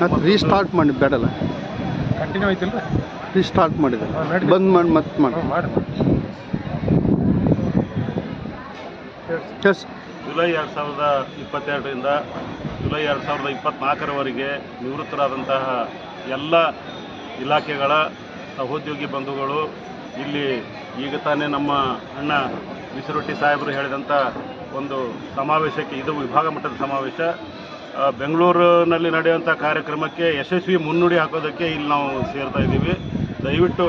ಮತ್ತೆ ರೀಸ್ಟಾರ್ಟ್ ಮಾಡಿ ಬೇಡಲ್ಲ. Continue ಐತಿಲ್ಲ restart ಮಾಡಿದೆ ಬಂದ್ ಮಾಡಿ ಮತ್ತೆ ಮಾಡಿ. ಮಾಡಿ. ಜುಲೈ ಎರಡು ಸಾವಿರದ ಇಪ್ಪತ್ತೆರಡರಿಂದ ಜುಲೈ ಎರಡು ಸಾವಿರದ ಇಪ್ಪತ್ತ್ನಾಲ್ಕರವರೆಗೆ ನಿವೃತ್ತರಾದಂತಹ ಎಲ್ಲ ಇಲಾಖೆಗಳ ಸಹೋದ್ಯೋಗಿ ಬಂಧುಗಳು ಇಲ್ಲಿ ಈಗ ತಾನೇ ನಮ್ಮ ಅಣ್ಣ ಬಿಸಿರೊಟ್ಟಿ ಸಾಹೇಬರು ಹೇಳಿದಂಥ ಒಂದು ಸಮಾವೇಶಕ್ಕೆ ಇದು ವಿಭಾಗ ಮಟ್ಟದ ಸಮಾವೇಶ. ಬೆಂಗಳೂರಿನಲ್ಲಿ ನಡೆಯುವಂಥ ಕಾರ್ಯಕ್ರಮಕ್ಕೆ ಯಶಸ್ವಿ ಮುನ್ನುಡಿ ಹಾಕೋದಕ್ಕೆ ಇಲ್ಲಿ ನಾವು ಸೇರ್ತಾ ಇದ್ದೀವಿ. ದಯವಿಟ್ಟು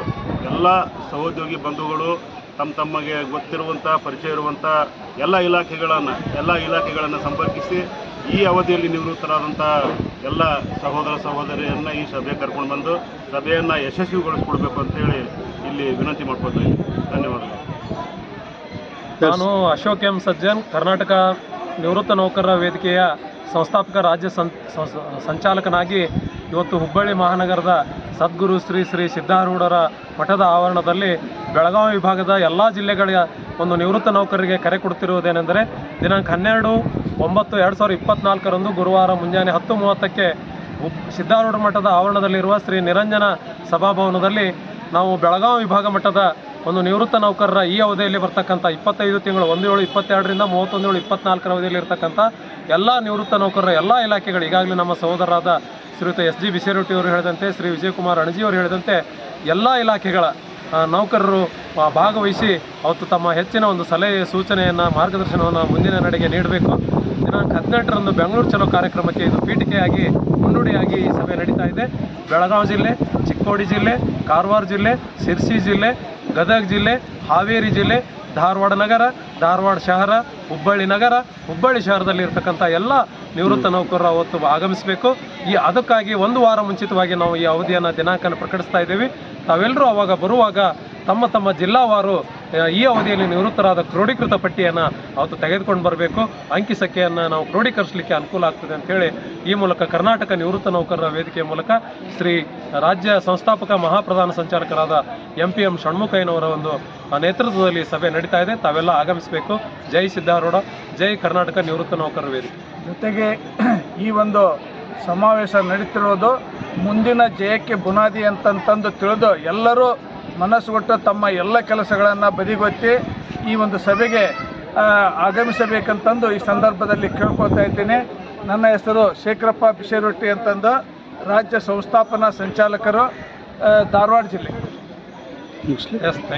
ಎಲ್ಲ ಸಹೋದ್ಯೋಗಿ ಬಂಧುಗಳು, ತಮ್ಮ ತಮಗೆ ಗೊತ್ತಿರುವಂಥ ಪರಿಚಯ ಇರುವಂಥ ಎಲ್ಲ ಇಲಾಖೆಗಳನ್ನು ಎಲ್ಲ ಇಲಾಖೆಗಳನ್ನು ಸಂಪರ್ಕಿಸಿ ಈ ಅವಧಿಯಲ್ಲಿ ನಿವೃತ್ತರಾದಂಥ ಎಲ್ಲ ಸಹೋದರ ಸಹೋದರಿಯನ್ನು ಈ ಸಭೆ ಕರ್ಕೊಂಡು ಬಂದು ಸಭೆಯನ್ನು ಯಶಸ್ವಿಗೊಳಿಸ್ಕೊಡ್ಬೇಕು ಅಂತೇಳಿ ಇಲ್ಲಿ ವಿನಂತಿ ಮಾಡ್ಕೊತಾ ಇದ್ದೀನಿ. ಧನ್ಯವಾದಗಳು. ನಾನು ಅಶೋಕ್ ಎಂ ಸಜ್ಜನ್, ಕರ್ನಾಟಕ ನಿವೃತ್ತ ನೌಕರರ ವೇದಿಕೆಯ ಸಂಸ್ಥಾಪಕ, ರಾಜ್ಯ ಸಂ ಸಂಚಾಲಕನಾಗಿ ಇವತ್ತು ಹುಬ್ಬಳ್ಳಿ ಮಹಾನಗರದ ಸದ್ಗುರು ಶ್ರೀ ಶ್ರೀ ಸಿದ್ಧಾರೂಢರ ಮಠದ ಆವರಣದಲ್ಲಿ ಬೆಳಗಾವಿ ವಿಭಾಗದ ಎಲ್ಲ ಜಿಲ್ಲೆಗಳ ಒಂದು ನಿವೃತ್ತ ನೌಕರರಿಗೆ ಕರೆ ಕೊಡ್ತಿರುವುದೇನೆಂದರೆ ದಿನಾಂಕ ಹನ್ನೆರಡು ಒಂಬತ್ತು ಎರಡು ಸಾವಿರದ ಇಪ್ಪತ್ನಾಲ್ಕರಂದು ಗುರುವಾರ ಮುಂಜಾನೆ ಹತ್ತು ಮೂವತ್ತಕ್ಕೆ ಸಿದ್ಧಾರೂಢ ಮಠದ ಆವರಣದಲ್ಲಿರುವ ಶ್ರೀ ನಿರಂಜನ ಸಭಾಭವನದಲ್ಲಿ ನಾವು ಬೆಳಗಾವಿ ವಿಭಾಗ ಮಟ್ಟದ ಒಂದು ನಿವೃತ್ತ ನೌಕರರ ಈ ಅವಧಿಯಲ್ಲಿ ಬರ್ತಕ್ಕಂಥ ಇಪ್ಪತ್ತೈದು ತಿಂಗಳು ಒಂದು ಏಳು ಇಪ್ಪತ್ತೆರಡರಿಂದ ಮೂವತ್ತೊಂದು ಏಳು ಇಪ್ಪತ್ನಾಲ್ಕರ ಅವಧಿಯಲ್ಲಿ ಇರ್ತಕ್ಕಂಥ ಎಲ್ಲ ನಿವೃತ್ತ ನೌಕರರ, ಎಲ್ಲ ಇಲಾಖೆಗಳು, ಈಗಾಗಲೇ ನಮ್ಮ ಸಹೋದರರಾದ ಶ್ರೀಯುತ ಎಸ್ ಜಿ ಬಿಸಿರೊಟ್ಟಿ ಅವರು ಹೇಳಿದಂತೆ, ಶ್ರೀ ವಿಜಯಕುಮಾರ್ ಅಣಜಿ ಅವರು ಹೇಳಿದಂತೆ, ಎಲ್ಲ ಇಲಾಖೆಗಳ ನೌಕರರು ಭಾಗವಹಿಸಿ ಅವತ್ತು ತಮ್ಮ ಹೆಚ್ಚಿನ ಒಂದು ಸಲಹೆ, ಸೂಚನೆಯನ್ನು, ಮಾರ್ಗದರ್ಶನವನ್ನು ಮುಂದಿನ ನಡೆಗೆ ನೀಡಬೇಕು. ದಿನಾಂಕ ಹದಿನೆಂಟರಂದು ಬೆಂಗಳೂರು ಚಲೋ ಕಾರ್ಯಕ್ರಮಕ್ಕೆ ಇದು ಪೀಠಿಕೆಯಾಗಿ, ಮುನ್ನುಡಿಯಾಗಿ ಈ ಸಭೆ ನಡೀತಾ ಇದೆ. ಬೆಳಗಾವಿ ಜಿಲ್ಲೆ, ಚಿಕ್ಕೋಡಿ ಜಿಲ್ಲೆ, ಕಾರವಾರ ಜಿಲ್ಲೆ ಸಿರ್ಸಿ ಜಿಲ್ಲೆ ಗದಗ ಜಿಲ್ಲೆ ಹಾವೇರಿ ಜಿಲ್ಲೆ ಧಾರವಾಡ ನಗರ ಧಾರವಾಡ ಶಹರ ಹುಬ್ಬಳ್ಳಿ ನಗರ ಹುಬ್ಬಳ್ಳಿ ಶಹರದಲ್ಲಿ ಇರ್ತಕ್ಕಂಥ ಎಲ್ಲ ನಿವೃತ್ತ ನೌಕರರು ಅವತ್ತು ಆಗಮಿಸಬೇಕು. ಈ ಅದಕ್ಕಾಗಿ ಒಂದು ವಾರ ಮುಂಚಿತವಾಗಿ ನಾವು ಈ ಅವಧಿಯನ್ನು ದಿನಾಂಕನ ಪ್ರಕಟಿಸ್ತಾ ಇದ್ದೀವಿ. ತಾವೆಲ್ಲರೂ ಅವಾಗ ಬರುವಾಗ ತಮ್ಮ ತಮ್ಮ ಜಿಲ್ಲಾವಾರು ಈ ಅವಧಿಯಲ್ಲಿ ನಿವೃತ್ತರಾದ ಕ್ರೋಢೀಕೃತ ಪಟ್ಟಿಯನ್ನು ಅವತ್ತು ತೆಗೆದುಕೊಂಡು ಬರಬೇಕು. ಅಂಕಿ ಸಂಖ್ಯೆಯನ್ನು ನಾವು ಕ್ರೋಢೀಕರಿಸಲಿಕ್ಕೆ ಅನುಕೂಲ ಆಗ್ತದೆ ಅಂತೇಳಿ ಈ ಮೂಲಕ ಕರ್ನಾಟಕ ನಿವೃತ್ತ ನೌಕರರ ವೇದಿಕೆಯ ಮೂಲಕ ಶ್ರೀ ರಾಜ್ಯ ಸಂಸ್ಥಾಪಕ ಮಹಾಪ್ರಧಾನ ಸಂಚಾಲಕರಾದ ಎಂ ಪಿ ಎಂ ಷಣ್ಮುಖಯ್ಯನವರ ಒಂದು ನೇತೃತ್ವದಲ್ಲಿ ಸಭೆ ನಡೀತಾ ಇದೆ. ತಾವೆಲ್ಲ ಆಗಮಿಸಬೇಕು. ಜೈ ಸಿದ್ದಾರೂಢ. ಜೈ ಕರ್ನಾಟಕ ನಿವೃತ್ತ ನೌಕರರ ವೇದಿಕೆ. ಜೊತೆಗೆ ಈ ಒಂದು ಸಮಾವೇಶ ನಡೀತಿರೋದು ಮುಂದಿನ ಜಯಕ್ಕೆ ಬುನಾದಿ ಅಂತಂತಂದು ತಿಳಿದು ಎಲ್ಲರೂ ಮನಸ್ಸುಗೊಟ್ಟು ತಮ್ಮ ಎಲ್ಲ ಕೆಲಸಗಳನ್ನು ಬದಿಗೊತ್ತಿ ಈ ಒಂದು ಸಭೆಗೆ ಆಗಮಿಸಬೇಕಂತಂದು ಈ ಸಂದರ್ಭದಲ್ಲಿ ಕೇಳ್ಕೊಳ್ತಾ ಇದ್ದೀನಿ. ನನ್ನ ಹೆಸರು ಶೇಖರಪ್ಪ ಬಿಸೇರೊಟ್ಟಿ ಅಂತಂದು ರಾಜ್ಯ ಸಂಸ್ಥಾಪನಾ ಸಂಚಾಲಕರು ಧಾರವಾಡ ಜಿಲ್ಲೆ. Yes thank